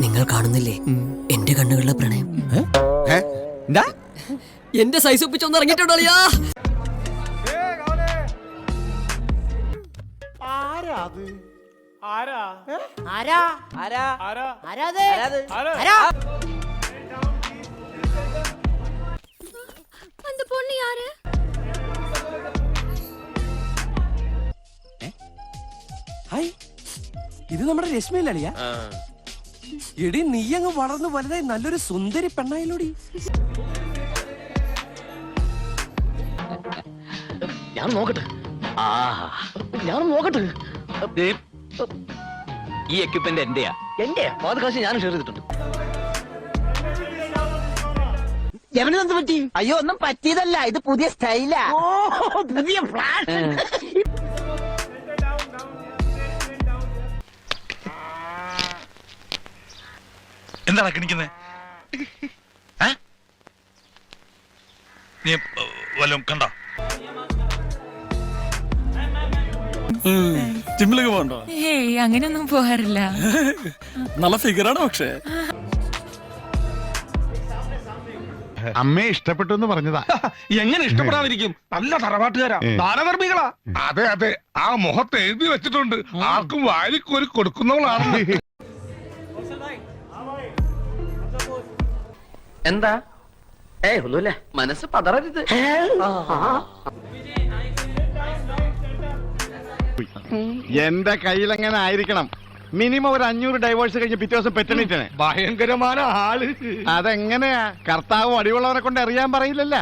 നിങ്ങൾ കാണുന്നില്ലേ എന്റെ കണ്ണുകളിലെ പ്രണയം എന്താ എന്റെ സൈസ് ഒപ്പിച്ചൊന്ന് ഇറങ്ങിയിട്ടുണ്ടോ അളിയാ ആരാ ആരാ ആരാ ആരാത് ആരാ ആരാ அந்த பொண்ணு யாரு ഹായ് ഇത് നമ്മുടെ രശ്മിയല്ലേ എടി നീ അങ്ങ് വളർന്നു വലുതായി നല്ലൊരു സുന്ദരി പെണ്ണായിലൂടി ഞാൻ നോക്കട്ടെ. ആ ഞാൻ നോക്കട്ടെ. ഈ എക്യുപ്മെന്റ് എന്റെയാ. എന്റെ പാതകാശ് ഞാൻ ഷെയർ ചെയ്തിട്ടുണ്ട്. എവനെന്ത് പറ്റി? അയ്യോ ഒന്നും പറ്റിയതല്ല. ഇത് പുതിയ സ്റ്റൈലാ പുതിയ ഫ്ലാഷ് എന്താണ് കിണിക്കുന്നത് നീ വല്ലതും കണ്ട? ജിമ്മിലേക്ക് പോകണ്ടോ? ഏയ് അങ്ങനെയൊന്നും പോകാറില്ല. നല്ല ഫിഗറാണ് പക്ഷേ. അമ്മയെ ഇഷ്ടപ്പെട്ടു എന്ന് പറഞ്ഞതാ. എങ്ങനെ ഇഷ്ടപ്പെടാതിരിക്കും? നല്ല തറവാട്ടുകാരാ. ദാനധർമ്മികളാ. അതെ അതെ. ആ മുഖത്ത് എഴുതി വെച്ചിട്ടുണ്ട്. ആർക്കും വാരിക്കോരി കൊടുക്കുന്നവളാണ്. എന്താ? ഏ ഒന്നുമില്ല. മനസ്സ് പതറരുത്. എന്റെ കയ്യിൽ എങ്ങനെ ആയിരിക്കണം? മിനിമം ഒരു അഞ്ഞൂറ് ഡൈവേഴ്സ് കഴിഞ്ഞ് പിറ്റേ ദിവസം പെറ്റണിട്ടാണ്. ഭയങ്കരമായ ആൾ. അതെങ്ങനെയാ? കർത്താവും അടിവുള്ളവരെ കൊണ്ട് അറിയാൻ പറയില്ലല്ല.